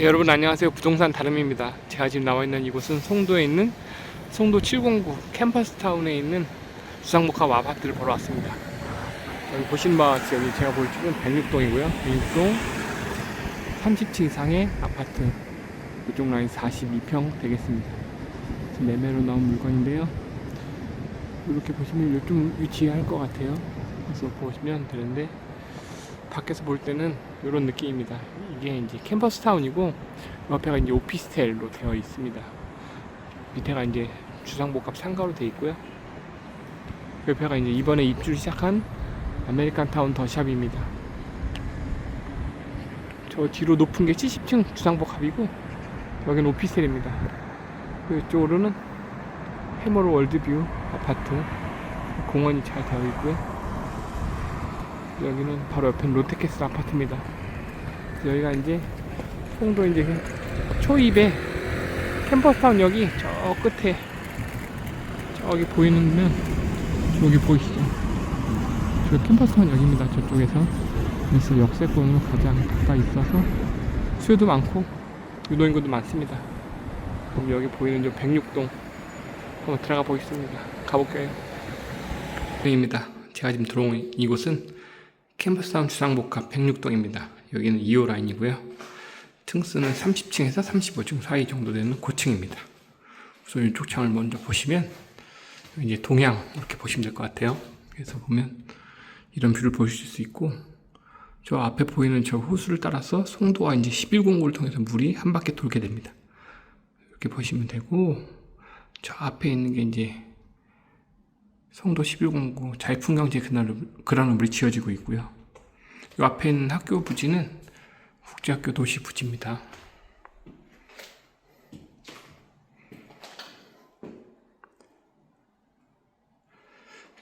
네, 여러분 안녕하세요. 부동산 다름입니다. 제가 지금 나와 있는 이곳은 송도에 있는 송도 709 캠퍼스타운에 있는 주상복합 아파트를 보러 왔습니다. 여기 보신 바와 같이 여기 제가 볼 집은 106동이고요. 106동 30층 이상의 아파트 이쪽 라인 42평 되겠습니다. 매매로 나온 물건인데요. 이렇게 보시면 좀 위치할 것 같아요. 그래서 보시면 되는데 밖에서 볼 때는 이런 느낌입니다. 이게 이제 캠퍼스 타운이고 옆에가 이제 오피스텔로 되어 있습니다. 밑에가 이제 주상복합 상가로 되어 있고요. 옆에가 이제 이번에 입주를 시작한 아메리칸 타운 더샵입니다. 저 뒤로 높은 게 70층 주상복합이고 여기는 오피스텔입니다. 이쪽으로는 해머로 월드뷰 아파트 공원이 잘 되어 있고요. 여기는 바로 옆엔 롯데캐슬 아파트입니다. 여기가 이제 송도 이제 그 초입에 캠퍼스타운역이 저 끝에 저기 보이는 면 저기 보이시죠? 저 캠퍼스타운역입니다. 저쪽에서 그래서 역세권으로 가장 가까이 있어서 수요도 많고 유도인구도 많습니다. 그럼 여기 보이는 저 106동 한번 들어가 보겠습니다. 가볼게요. 입니다. 제가 지금 들어온 이곳은 캠퍼스타운 주상복합 106동입니다. 여기는 2호 라인이고요. 층수는 30층에서 35층 사이 정도 되는 고층입니다. 우선 이쪽 창을 먼저 보시면 이제 동향 이렇게 보시면 될 것 같아요. 그래서 보면 이런 뷰를 보실 수 있고 저 앞에 보이는 저 호수를 따라서 송도와 이제 11공구를 통해서 물이 한 바퀴 돌게 됩니다. 이렇게 보시면 되고 저 앞에 있는 게 이제 성도 11공구 자유풍경제 그라노블이 지어지고 있고요. 이 앞에 있는 학교 부지는 국제학교 도시 부지입니다.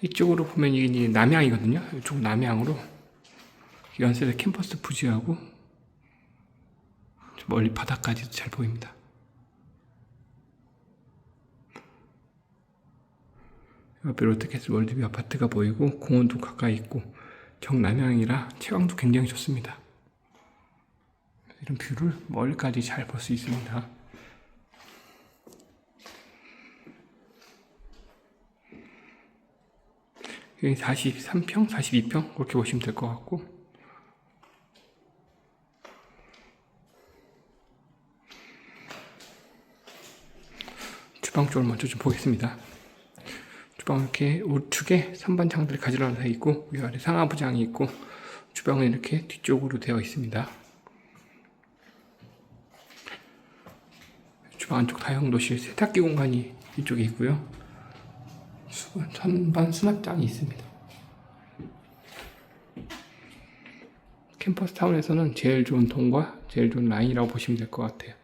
이쪽으로 보면 이게 이제 남향이거든요. 이쪽 남향으로 연세대 캠퍼스 부지하고 멀리 바다까지도 잘 보입니다. 롯데캐슬 월드뷰 아파트가 보이고 공원도 가까이 있고 정남향이라 채광도 굉장히 좋습니다. 이런 뷰를 멀리까지 잘 볼 수 있습니다. 여기 43평, 42평 그렇게 보시면 될 것 같고 주방 쪽을 먼저 좀 보겠습니다. 주방 이렇게 우측에 선반창들이 가지런히 되어 있고 위아래 상하부장이 있고 주방은 이렇게 뒤쪽으로 되어 있습니다. 주방 안쪽 다용도실 세탁기 공간이 이쪽에 있고요. 선반 수납장이 있습니다. 캠퍼스 타운에서는 제일 좋은 통과 제일 좋은 라인이라고 보시면 될 것 같아요.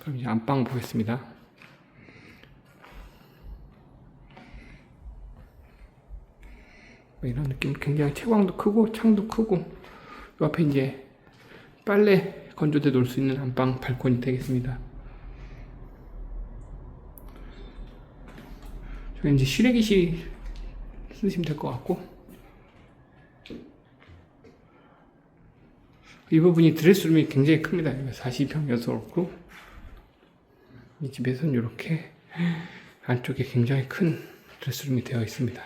그럼 이제 안방 보겠습니다. 뭐 이런 느낌 굉장히 채광도 크고 창도 크고 이 앞에 이제 빨래 건조대 놓을 수 있는 안방 발코니 되겠습니다. 저기 이제 실외기실 쓰시면 될 것 같고 이 부분이 드레스룸이 굉장히 큽니다. 42평 여서 그렇고 이 집에서는 이렇게 안쪽에 굉장히 큰 드레스룸이 되어 있습니다.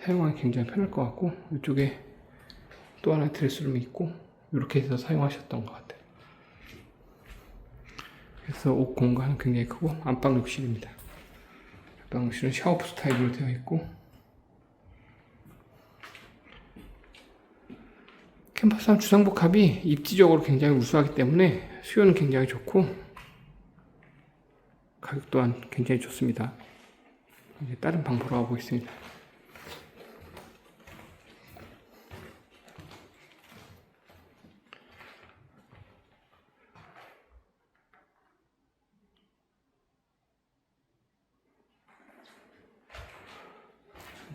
사용하기 굉장히 편할 것 같고 이쪽에 또 하나 드레스룸이 있고 이렇게 해서 사용하셨던 것 같아요. 그래서 옷 공간은 굉장히 크고 안방 욕실입니다. 안방 욕실은 샤워부 스타일로 되어 있고 캠퍼스한 주상복합이 입지적으로 굉장히 우수하기 때문에 수요는 굉장히 좋고 가격 또한 굉장히 좋습니다. 이제 다른 방 보러 가고 있습니다.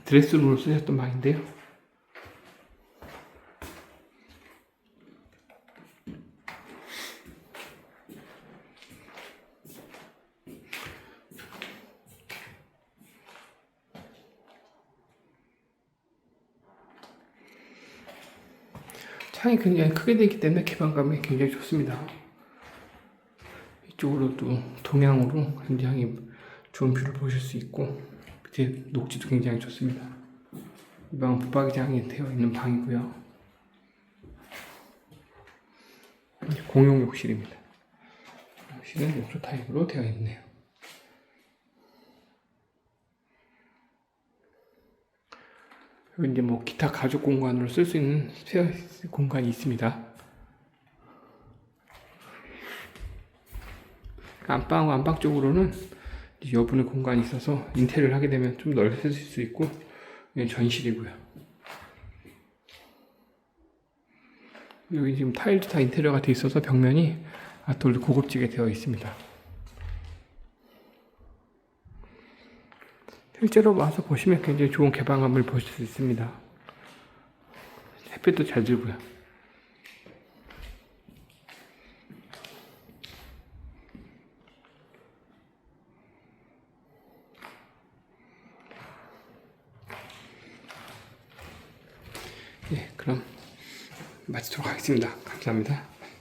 드레스룸으로 쓰셨던 방인데요. 창이 굉장히 크게 되기 때문에 개방감이 굉장히 좋습니다. 이쪽으로도 동향으로 굉장히 좋은 뷰를 보실 수 있고 밑에 녹지도 굉장히 좋습니다. 이 방은 붙박이장이 되어 있는 방이고요. 공용 욕실입니다. 욕실은 욕조 타입으로 되어 있네요. 여기 이제 뭐 기타 가족 공간으로 쓸 수 있는 스페어스 공간이 있습니다. 안방 안방 쪽으로는 여분의 공간이 있어서 인테리어를 하게 되면 좀쓸수 있고 여기 전실이고요. 여기 지금 타일도 다 인테리어가 돼 있어서 벽면이 아톨드 고급지게 되어 있습니다. 실제로 와서 보시면 굉장히 좋은 개방감을 보실 수 있습니다. 햇빛도 잘 들고요. 예, 그럼 마치도록 하겠습니다. 감사합니다.